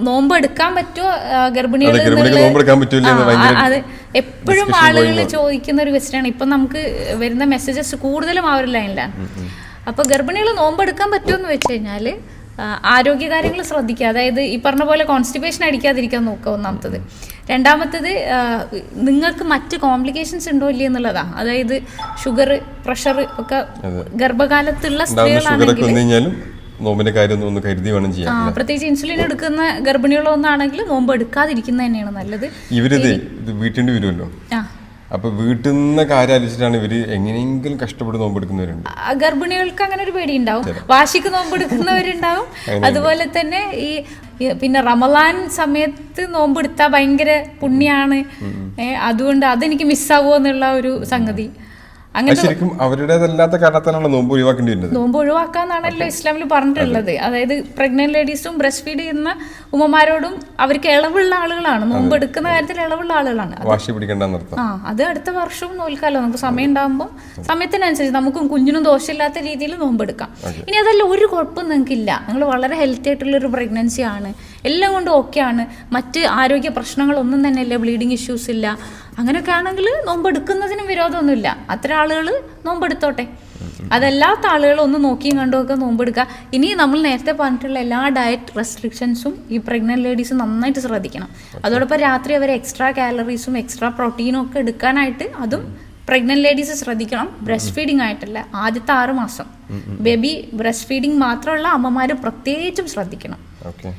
നോമ്പ് എടുക്കാൻ പറ്റുമോ ഗർഭിണികൾ അതെ, എപ്പോഴും ആളുകൾ ചോദിക്കുന്ന ഒരു ക്വസ്റ്റ്യൻ ആണ്. ഇപ്പൊ നമുക്ക് വരുന്ന മെസ്സേജസ് കൂടുതലും ആ ഒരു ലൈനിലാണ് അപ്പൊ ഗർഭിണികൾ നോമ്പ് എടുക്കാൻ പറ്റുമെന്ന് വെച്ച് കഴിഞ്ഞാൽ ആരോഗ്യകാര്യങ്ങൾ ശ്രദ്ധിക്കുക. അതായത് ഈ പറഞ്ഞ പോലെ കോൺസ്റ്റിപ്പേഷൻ അടിക്കാതിരിക്കാൻ നോക്കുക ഒന്നാമത്തത്. രണ്ടാമത്തത് നിങ്ങൾക്ക് മറ്റ് കോംപ്ലിക്കേഷൻസ് ഉണ്ടോ ഇല്ലേ എന്നുള്ളതാ. അതായത് ഷുഗർ പ്രഷർ ഒക്കെ ഗർഭകാലത്തുള്ള സ്ത്രീകളാണെങ്കിൽ നോമ്പിന്റെ കാര്യം ഒന്ന് കരുതി വേണം ചെയ്യാം ചെയ്യാൻ പ്രത്യേകിച്ച് ഇൻസുലിൻ എടുക്കുന്ന ഗർഭിണികളൊന്നാണെങ്കിൽ നോമ്പ് എടുക്കാതിരിക്കുന്നത് തന്നെയാണ് നല്ലത്. ഇവരിത് ഇത് വീട്ടിന്റെ വരുമല്ലോ? അപ്പൊ വീട്ടിൽ നിന്ന് കാര്യം ആലോചിച്ചിട്ടാണ് ഇവർ എങ്ങനെയെങ്കിലും കഷ്ടപ്പെട്ട് നോമ്പെടുക്കുന്നവരുണ്ട് എടുക്കുന്നവരുണ്ട്. ഗർഭിണികൾക്ക് അങ്ങനെ ഒരു പേടി ഉണ്ടാവും വാശിക്ക് നോമ്പെടുക്കുന്നവരുണ്ടാവും അതുപോലെ തന്നെ ഈ പിന്നെ റമലാൻ സമയത്ത് നോമ്പെടുത്താൽ ഭയങ്കര പുണ്യാണ്. അതുകൊണ്ട് അതെനിക്ക് മിസ്സാവോ എന്നുള്ള ഒരു സംഗതി. അങ്ങനെ ശരിക്കും അവരുടേതല്ലാത്ത കാരണത്താലാണ് നോമ്പ് ഒഴിവാക്കേണ്ടി വരുന്നത്. നോമ്പ് ഒഴിവാക്കാന്നാണല്ലോ ഇസ്ലാമിൽ പറഞ്ഞിട്ടുള്ളത്. അതായത് പ്രഗ്നന്റ് ലേഡീസും ബ്രസ്റ്റ് ഫീഡ് ചെയ്യുന്ന ഉമ്മമാരോടും അവർക്ക് ഇളവുള്ള ആളുകളാണ്. നോമ്പ് എടുക്കുന്ന കാര്യത്തിൽ ഇളവുള്ള ആളുകളാണ്. വാശി പിടിക്കേണ്ടെന്നർത്ഥം ആ അത് അടുത്ത വർഷവും നോൽക്കാലോ. നമുക്ക് സമയം ഉണ്ടാകുമ്പോൾ സമയത്തിനനുസരിച്ച് നമുക്കും കുഞ്ഞിനും ദോഷമില്ലാത്ത രീതിയിൽ നോമ്പ് എടുക്കാം. ഇനി അതല്ല ഒരു കുഴപ്പം നിങ്ങൾക്കില്ല. നിങ്ങൾ വളരെ ഹെൽത്തി ആയിട്ടുള്ള ഒരു പ്രഗ്നൻസി ആണ്. എല്ലാം കൊണ്ടും ഓക്കെ ആണ്. മറ്റ് ആരോഗ്യ പ്രശ്നങ്ങളൊന്നും തന്നെ ഇല്ല ബ്ലീഡിങ് ഇഷ്യൂസ് ഇല്ല. അങ്ങനെയൊക്കെ ആണെങ്കിൽ നോമ്പെടുക്കുന്നതിനും വിരോധമൊന്നുമില്ല. അത്ര ആളുകൾ നോമ്പെടുത്തോട്ടെ. അതല്ലാത്ത ആളുകൾ ഒന്ന് നോക്കിയും കണ്ടുമൊക്കെ നോമ്പെടുക്കുക. ഇനി നമ്മൾ നേരത്തെ പറഞ്ഞിട്ടുള്ള എല്ലാ ഡയറ്റ് റെസ്ട്രിക്ഷൻസും ഈ പ്രഗ്നന്റ് ലേഡീസ് നന്നായിട്ട് ശ്രദ്ധിക്കണം. അതോടൊപ്പം രാത്രി അവർ എക്സ്ട്രാ കാലറീസും എക്സ്ട്രാ പ്രോട്ടീനും ഒക്കെ എടുക്കാനായിട്ട് അതും പ്രഗ്നന്റ് ലേഡീസ് ശ്രദ്ധിക്കണം. ബ്രസ്റ്റ് ഫീഡിംഗ് ആയിട്ടല്ല ആദ്യത്തെ ആറ് മാസം. ബേബി ബ്രസ്റ്റ് ഫീഡിംഗ് മാത്രമുള്ള അമ്മമാർ പ്രത്യേകിച്ചും ശ്രദ്ധിക്കണം. ഓക്കെ.